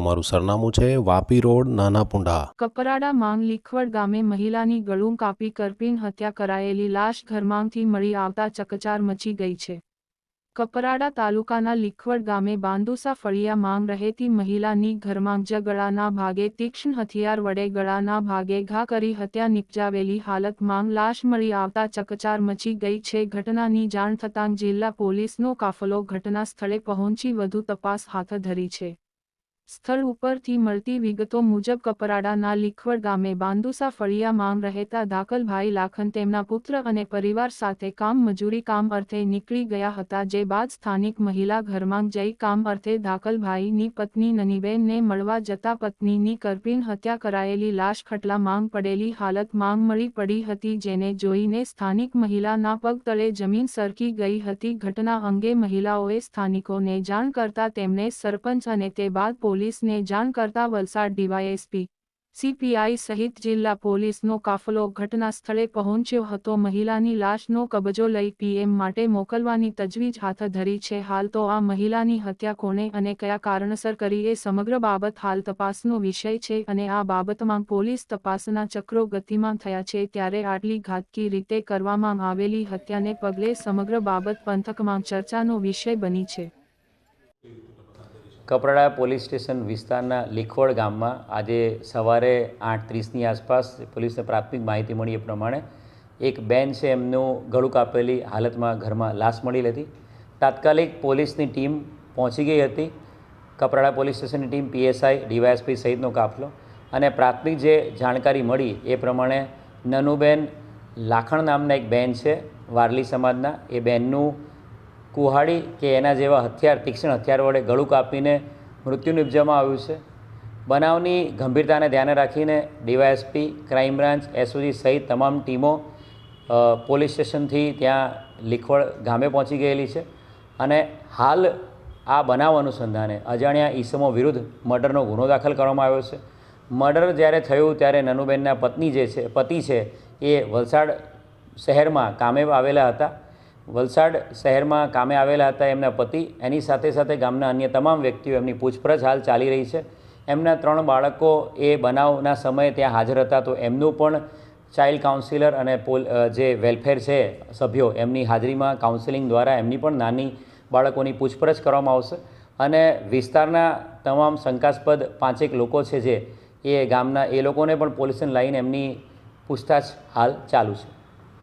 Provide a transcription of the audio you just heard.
અમારું સરનામું છે વાપી રોડ, નાના પુંડા. કપરાડા માંગ લીખવડ ગામે મહિલાની ગળું કાપી કરપીણ હત્યા કરાયેલી લાશ ઘરમાંગથી મળી આવતા ચકચાર મચી ગઈ છે. કપરાડા તાલુકાના લીખવડ ગામે બાંદુસા ફળિયા માંગ રહેતી મહિલાની ઘરમાં જ ગળાના ભાગે તીક્ષ્ણ હથિયાર વડે ગળાના ભાગે ઘા કરી હત્યા નિપજાવેલી હાલતમાં લાશ મળી આવતા ચકચાર મચી ગઈ છે. ઘટનાની જાણ થતાં જિલ્લા પોલીસનો કાફલો ઘટના સ્થળે પહોંચી વધુ તપાસ હાથ ધરી છે. સ્થળ ઉપરથી મળતી વિગતો મુજબ કપરાડાના લીખવડ ગામે બાંદુસા ફળિયા માંગ રહેતા દાખલભાઈ લાખન તેમના પુત્ર અને પરિવાર સાથે કામ મજૂરી કામ અર્થે નીકળી ગયા હતા જે બાદ સ્થાનિક મહિલા ઘરમાં જઈ કામ અર્થે દાખલભાઈની પત્ની નનીબેનને મળવા જતા પત્નીની કરપીણ હત્યા કરાયેલી લાશ ખટલા માંગ પડેલી હાલત માંગ મળી પડી હતી જેને જોઈને સ્થાનિક મહિલાના પગ તળે જમીન સરકી ગઈ હતી ઘટના અંગે મહિલાઓએ સ્થાનિકોને જાણ કરતા તેમને સરપંચ અને તે બાદ પોલીસને જાણ કરતા વલસાડ ડીવાયએસપી સીપીઆઈ સહિત જિલ્લા પોલીસનો કાફલો ઘટના સ્થળે પહોંચ્યો હતો. મહિલાની લાશનો કબજો લઈ પીએમ માટે મોકલવાની તજવીજ હાથ ધરી છે. હાલ તો આ મહિલાની હત્યા કોણે અને કયા કારણસર કરી એ સમગ્ર બાબત હાલ તપાસનો વિષય છે અને આ બાબતમાં પોલીસ તપાસના ચક્રો ગતિમાં થયા છે. ત્યારે આટલી ઘાતકી રીતે કરવામાં આવેલી હત્યાને પગલે સમગ્ર બાબત પંથકમાં ચર્ચાનો વિષય બની છે. કપરાડા પોલીસ સ્ટેશન વિસ્તારના લીખવડ ગામમાં આજે સવારે આઠ ત્રીસની આસપાસ પોલીસને પ્રાથમિક માહિતી મળી એ પ્રમાણે એક બેન છે, એમનું ગળું કાપેલી હાલતમાં ઘરમાં લાશ મળી હતી તાત્કાલિક પોલીસની ટીમ પહોંચી ગઈ હતી. કપરાડા પોલીસ સ્ટેશનની ટીમ પીએસઆઈ, ડીવાયએસપી સહિતનો કાફલો અને પ્રાથમિક જે જાણકારી મળી એ પ્રમાણે નનુબેન લાખણ નામના એક બેન છે, વારલી સમાજના. એ બેનનું કુહાડી કે એના જેવા હથિયાર, તીક્ષ્ણ હથિયાર વડે ગળું કાપીને મૃત્યુ નિપજવામાં આવ્યું છે. બનાવની ગંભીરતાને ધ્યાને રાખીને ડીવાયએસપી, ક્રાઇમ બ્રાન્ચ, એસઓજી સહિત તમામ ટીમો પોલીસ સ્ટેશનથી ત્યાં લીખવડ ગામે પહોંચી ગયેલી છે. અને હાલ આ બનાવ અનુસંધાને અજાણ્યા ઈસમો વિરુદ્ધ મર્ડરનો ગુનો દાખલ કરવામાં આવ્યો છે. મર્ડર જ્યારે થયું ત્યારે નનુબેનના પત્ની જે છે, પતિ છે એ વલસાડ શહેરમાં કામે આવેલા હતા. વલસાડ શહેરમાં કામે આવેલા હતા એમના પતિ. એની સાથે સાથે ગામના અન્ય તમામ વ્યક્તિઓ એમની પૂછપરછ હાલ ચાલી રહી છે. એમના ત્રણ બાળકો એ બનાવના સમયે ત્યાં હાજર હતા, તો એમનું પણ ચાઇલ્ડ કાઉન્સિલર અને પોલ જે વેલફેર છે સભ્યો, એમની હાજરીમાં કાઉન્સિલિંગ દ્વારા એમની પણ નાની બાળકોની પૂછપરછ કરવામાં આવશે. અને વિસ્તારના તમામ શંકાસ્પદ પાંચેક લોકો છે જે એ ગામના, એ લોકોને પણ પોલીસને લાઈને એમની પૂછતાછ હાલ ચાલુ છે.